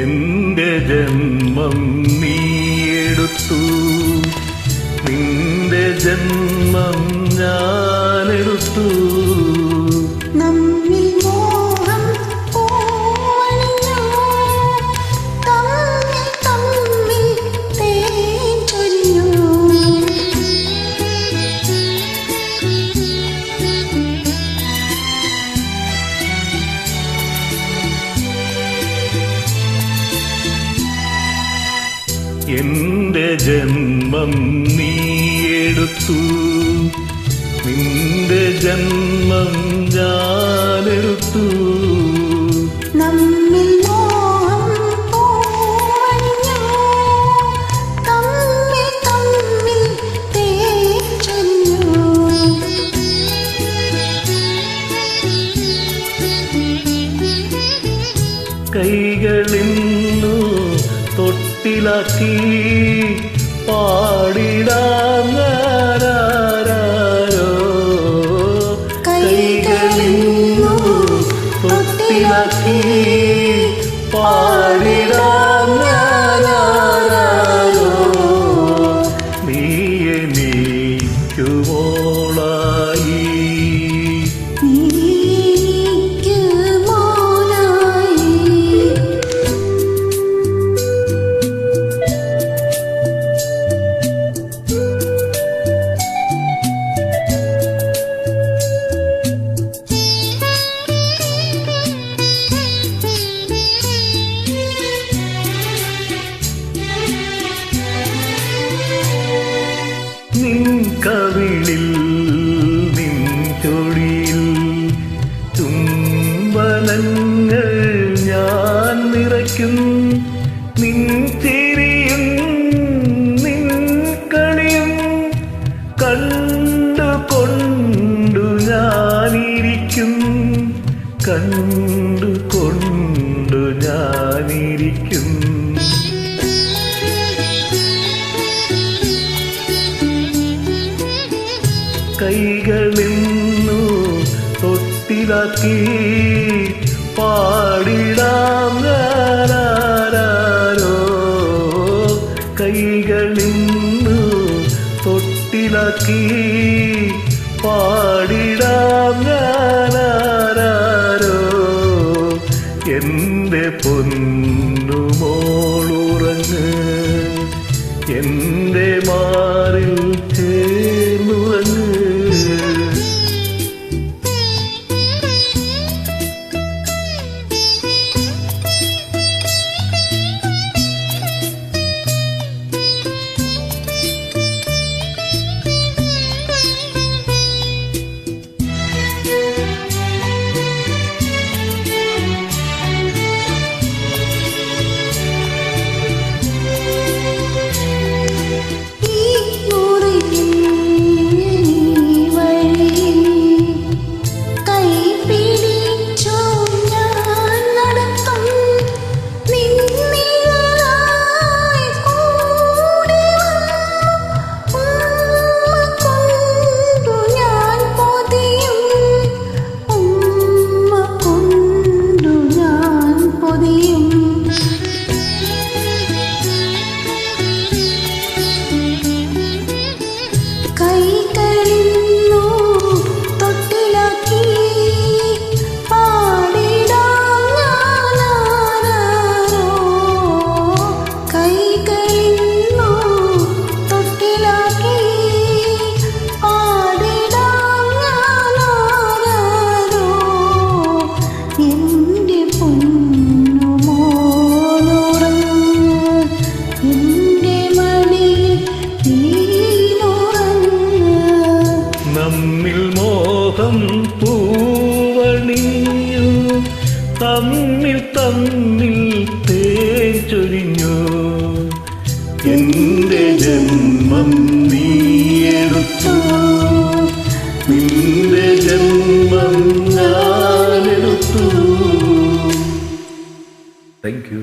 എന്റെ ജന്മം നീയെടുത്തു ജന്മം ഞാനെടുത്തു. എന്റെ ജന്മം നീയെടുത്തു നിന്റെ ജന്മം ഞാനെടുത്തു. നമ്മിൽ കൈകളിന്നു തൊട്ടിലാക്കി പാടിടാം. തൊട്ടിലാക്കി പാടിടാം കണ്ടു ഞാനിരിക്കും. കൈകളിന്നു തൊട്ടിലാക്കി പാടിടാം ഞാനാരോ കൈകളിന്നു തൊട്ടിലാക്കി പാടിടാം ഞാനാരോ എന്റെ പൊന്നുമോളുറങ്ങ് എന്റെ മാറിൽ പൂവണിഞ്ഞു തമ്മിൽ തമ്മിൽ തേൻ ചൊരിഞ്ഞു. ജന്മം നീയെടുത്തു നിന്റെ ജന്മം ഞാനെടുത്തു താങ്ക് യു